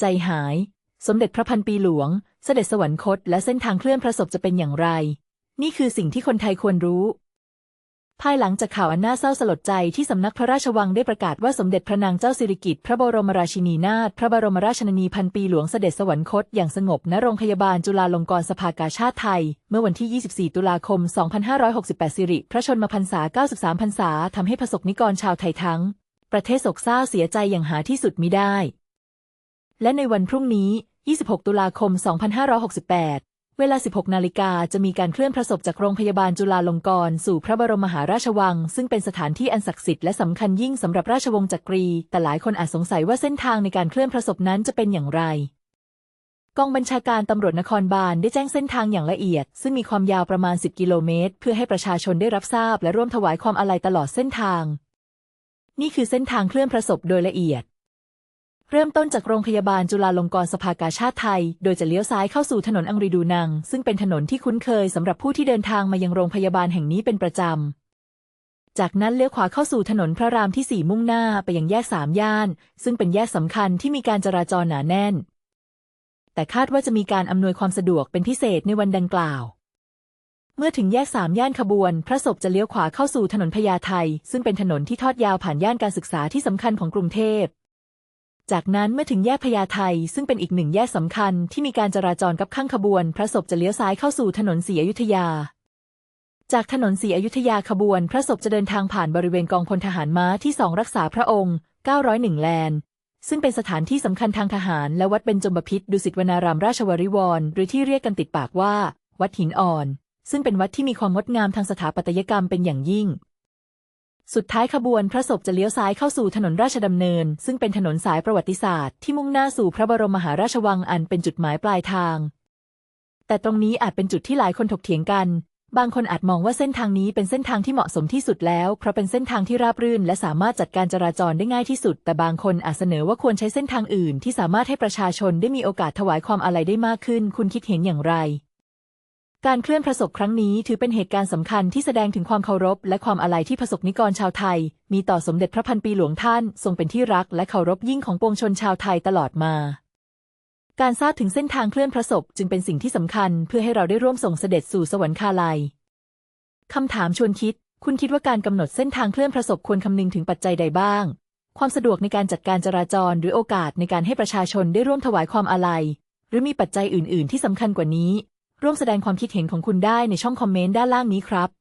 ใจหาย สมเด็จพระพันปีหลวง เสด็จสวรรคต และเส้นทางเคลื่อนพระศพจะเป็นอย่างไร นี่คือสิ่งที่คนไทยควรรู้ ภายหลังจากข่าวอันน่าเศร้าสลดใจที่สำนักพระราชวังได้ประกาศว่าสมเด็จพระนางเจ้าสิริกิติ์พระบรมราชินีนาถพระบรมราชชนนีพันปีหลวงเสด็จสวรรคตอย่างสงบณโรงพยาบาลจุฬาลงกรณ์สภากาชาติไทย เมื่อวันที่ 24 ตุลาคม 2568 สิริพระชนมพรรษา 93 พรรษาทำให้ประสบนิกรชาวไทยทั้งประเทศโศกเศร้าเสียใจอย่างหาที่สุดมิได้ และในวันพรุ่งนี้ 26 ตุลาคม 2568 เวลา 16 นาฬิกาจะมีการเคลื่อนพระศพจากโรงพยาบาลจุฬาลงกรณ์สู่พระบรมมหาราชวัง ซึ่งเป็นสถานที่อันศักดิ์สิทธิ์และสำคัญยิ่งสำหรับราชวงศ์จักรี แต่หลายคนอาจสงสัยว่าเส้นทางในการเคลื่อนพระศพนั้นจะเป็นอย่างไรกองบัญชาการตำรวจนครบาลได้แจ้งเส้นทางอย่างละเอียด ซึ่งมีความยาวประมาณ 10 กิโลเมตร เพื่อให้ประชาชนได้รับทราบและร่วมถวายความอาลัยตลอดเส้นทาง นี่คือเส้นทางเคลื่อนพระศพโดยละเอียด เริ่มต้นจากโรงพยาบาลจุฬาลงกรณ์สภากาชาติไทย โดยจะเลี้ยวซ้ายเข้าสู่ถนนอังรีดูนัง ซึ่งเป็นถนนที่คุ้นเคยสำหรับผู้ที่เดินทางมายังโรงพยาบาลแห่งนี้เป็นประจำ จากนั้นเลี้ยวขวาเข้าสู่ถนนพระรามที่สี่มุ่งหน้าไปยังแยกสามย่าน ซึ่งเป็นแยกสำคัญที่มีการจราจรหนาแน่น แต่คาดว่าจะมีการอำนวยความสะดวกเป็นพิเศษในวันดังกล่าว เมื่อถึงแยกสามย่านขบวน พระศพจะเลี้ยวขวาเข้าสู่ถนนพญาไทซึ่งเป็นถนนที่ทอดยาวผ่านย่านการศึกษาที่สำคัญของกรุงเทพ จากนั้นเมื่อถึงแยกพญาไทซึ่งเป็นอีกหนึ่งแยกสำคัญที่มีการจราจรกับข้างขบวน พระศพจะเลี้ยวซ้ายเข้าสู่ถนนศรีอยุธยา จากถนนศรีอยุธยาขบวน พระศพจะเดินทางผ่านบริเวณกองพลทหารม้าที่สองรักษาพระองค์ 901 แลนด์ซึ่งเป็นสถานที่สำคัญทางทหาร และวัดเบญจมบพิตรดุสิตวนารามราชวริวรหรือที่เรียกกันติดปากว่า วัดหินอ่อน ซึ่งเป็นวัดที่มีความงดงามทางสถาปัตยกรรมเป็นอย่างยิ่ง สุดท้ายขบวนพระศพจะเลี้ยวซ้ายเข้าสู่ถนนราชดำเนิน ซึ่งเป็นถนนสายประวัติศาสตร์ที่มุ่งหน้าสู่พระบรมมหาราชวังอันเป็นจุดหมายปลายทาง แต่ตรงนี้อาจเป็นจุดที่หลายคนถกเถียงกัน บางคนอาจมองว่าเส้นทางนี้เป็นเส้นทางที่เหมาะสมที่สุดแล้ว เพราะเป็นเส้นทางที่ราบรื่น และสามารถจัดการจราจรได้ง่ายที่สุด แต่บางคนอาจเสนอว่าควรใช้เส้นทางอื่น ที่สามารถให้ประชาชนได้มีโอกาสถวายความอาลัยได้มากขึ้น คุณคิดเห็นอย่างไร การเคลื่อนพระศพครั้งนี้ถือเป็นเหตุการณ์สำคัญที่แสดงถึงความเคารพ และความอาลัยที่ประสบนิกรชาวไทย มีต่อสมเด็จพระพันปีหลวงท่าน ทรงเป็นที่รักและเคารพยิ่งของปวงชนชาวไทยตลอดมา การทราบถึงเส้นทางเคลื่อนพระศพจึงเป็นสิ่งที่สำคัญ เพื่อให้เราได้ร่วมส่งเสด็จสู่สวรรคาลัยคำถามชวนคิด คุณคิดว่าการกำหนดเส้นทางเคลื่อนพระศพควรคำนึงถึงปัจจัยใดบ้าง ความสะดวกในการจัดการจราจรหรือโอกาสในการให้ประชาชนได้ร่วมถวายความอาลัยหรือมีปัจจัยอื่น ๆ ที่สำคัญกว่านี้ ร่วมแสดงความคิดเห็นของคุณได้ในช่องคอมเมนต์ด้านล่างนี้ครับ